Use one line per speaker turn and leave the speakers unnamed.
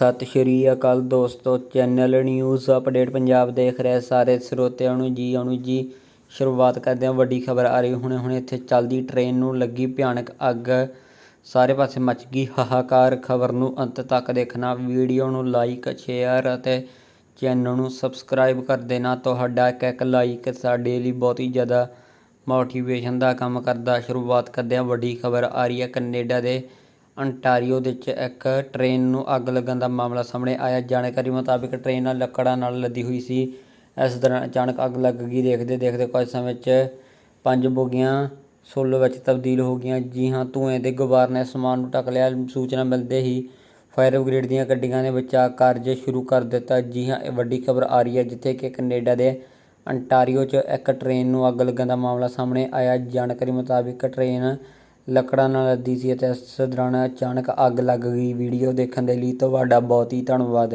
ਸਤਿ ਸ਼੍ਰੀ ਅਕਾਲ ਦੋਸਤੋ, channel news update Punjab ਦੇਖ ਰਹੇ ਸਾਰੇ ਸਰੋਤਿਆਂ ਨੂੰ ਜੀ ਆਉਣ ਜੀ। ਸ਼ੁਰੂਆਤ ਕਰਦੇ ਹਾਂ, ਵੱਡੀ ਖਬਰ ਆ ਰਹੀ ਹੁਣੇ ਹੁਣੇ ਇੱਥੇ ਚੱਲਦੀ ਟ੍ਰੇਨ ਨੂੰ ਲੱਗੀ ਭਿਆਨਕ ਅੱਗ। ਸਾਰੇ ਪਾਸੇ ਮਚ ਗਈ ਹਾਹਾਕਾਰ। ਖਬਰ ਨੂੰ ਅੰਤ ਤੱਕ ਦੇਖਣਾ, ਵੀਡੀਓ ਨੂੰ ਲਾਈਕ ਸ਼ੇਅਰ ਅਤੇ ਚੈਨਲ ਨੂੰ ਸਬਸਕ੍ਰਾਈਬ ਕਰ ਦੇਣਾ। ਤੁਹਾਡਾ ਇੱਕ ਇੱਕ ਲਾਈਕ ਸਾਡੇ ਲਈ ਬਹੁਤ ਹੀ ਜ਼ਿਆਦਾ ਮੋਟੀਵੇਸ਼ਨ ਦਾ ਕੰਮ ਕਰਦਾ। ਸ਼ੁਰੂਆਤ ਕਰਦੇ ਹਾਂ, ਵੱਡੀ ਖਬਰ ਆ ਰਹੀ ਹੈ ਕੈਨੇਡਾ ਦੇ ਅੰਟਾਰੀਓ ਦੇ ਵਿੱਚ ਇੱਕ ਟ੍ਰੇਨ ਨੂੰ ਅੱਗ ਲੱਗਣ ਦਾ ਮਾਮਲਾ ਸਾਹਮਣੇ ਆਇਆ। ਜਾਣਕਾਰੀ ਮੁਤਾਬਿਕ ਟ੍ਰੇਨ ਨਾਲ ਲੱਕੜਾਂ ਨਾਲ ਲੱਦੀ ਹੋਈ ਸੀ। ਇਸ ਦੌਰਾਨ ਅਚਾਨਕ ਅੱਗ ਲੱਗ ਗਈ। ਦੇਖਦੇ ਦੇਖਦੇ ਕੁਝ ਸਮੇਂ 'ਚ ਪੰਜ ਬੋਗੀਆਂ ਸੁੱਲ ਵਿੱਚ ਤਬਦੀਲ ਹੋ ਗਈਆਂ। ਜੀ ਹਾਂ, ਧੂਏ ਦੇ ਗੁਬਾਰ ਨੇ ਸਮਾਨ ਨੂੰ ਢੱਕ ਲਿਆ। ਸੂਚਨਾ ਮਿਲਦੇ ਹੀ ਫਾਇਰ ਬ੍ਰਿਗੇਡ ਦੀਆਂ ਗੱਡੀਆਂ ਨੇ ਬਚਾਅ ਕਾਰਜ ਸ਼ੁਰੂ ਕਰ ਦਿੱਤਾ। ਜੀ ਹਾਂ, ਇਹ ਵੱਡੀ ਖਬਰ ਆ ਰਹੀ ਹੈ, ਜਿੱਥੇ ਕਿ ਕੈਨੇਡਾ ਦੇ ਅੰਟਾਰੀਓ 'ਚ ਇੱਕ ਟ੍ਰੇਨ ਨੂੰ ਅੱਗ ਲੱਗਣ ਦਾ ਮਾਮਲਾ ਸਾਹਮਣੇ ਆਇਆ। ਜਾਣਕਾਰੀ ਮੁਤਾਬਿਕ ਟ੍ਰੇਨ ਲੱਕੜਾਂ ਨਾਲ ਲੱਦੀ ਸੀ ਅਤੇ ਇਸ ਦੌਰਾਨ ਅਚਾਨਕ ਅੱਗ ਲੱਗ ਗਈ। ਵੀਡੀਓ ਦੇਖਣ ਦੇ ਲਈ ਤੁਹਾਡਾ ਬਹੁਤ ਹੀ ਧੰਨਵਾਦ।